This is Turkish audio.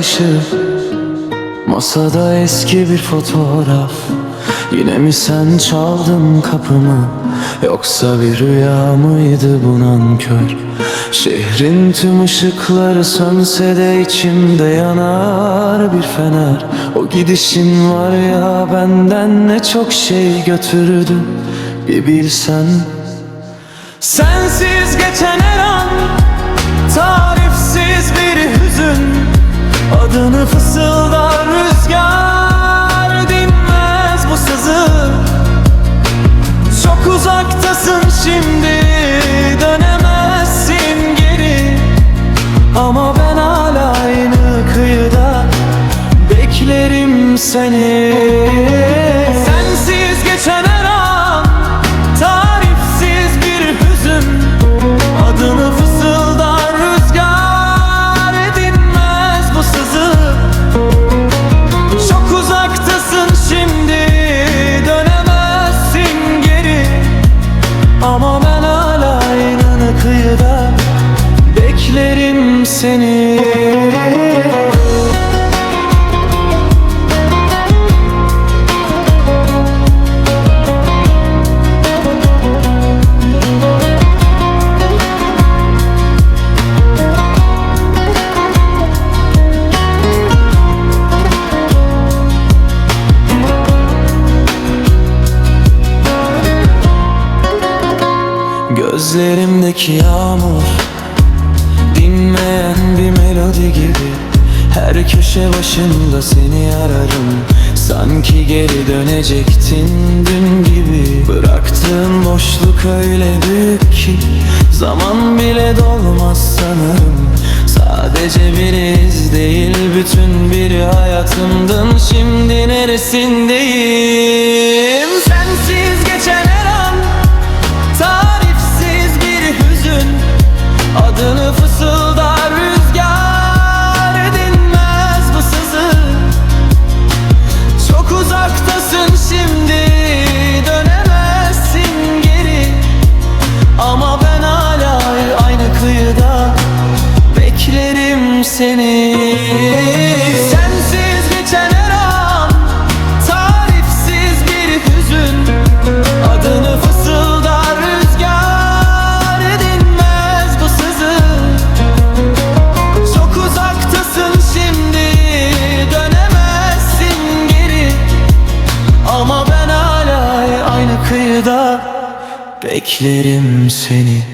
ışığı Masada eski bir fotoğraf. Yine mi sen çaldın kapımı? Yoksa bir rüya mıydı bu nankör? Şehrin tüm ışıkları sönse de içimde yanar bir fener. O gidişin var ya benden ne çok şey götürdü. Bir bilsen. Sensiz geçen her an Tarifsiz Seni. Sensiz geçen her an Tarifsiz bir hüzün. Adını fısıldar rüzgar Edinmez bu sızı. Çok uzaktasın şimdi Dönemezsin geri. Ama ben hala aynı kıyıda Beklerim seni Gözlerimdeki yağmur Dinmeyen bir melodi gibi. Her köşe başında seni ararım. Sanki geri dönecektin dün gibi. Bıraktığın boşluk öyle büyük ki Zaman bile dolmaz sanırım. Sadece bir iz değil bütün bir hayatımdın. Şimdi neresindeyim Beklerim seni. Sensiz geçen her an Tarifsiz bir hüzün. Adını fısıldar rüzgar Edinmez bu sızı. Çok uzaktasın şimdi Dönemezsin geri. Ama ben hala aynı kıyıda Beklerim seni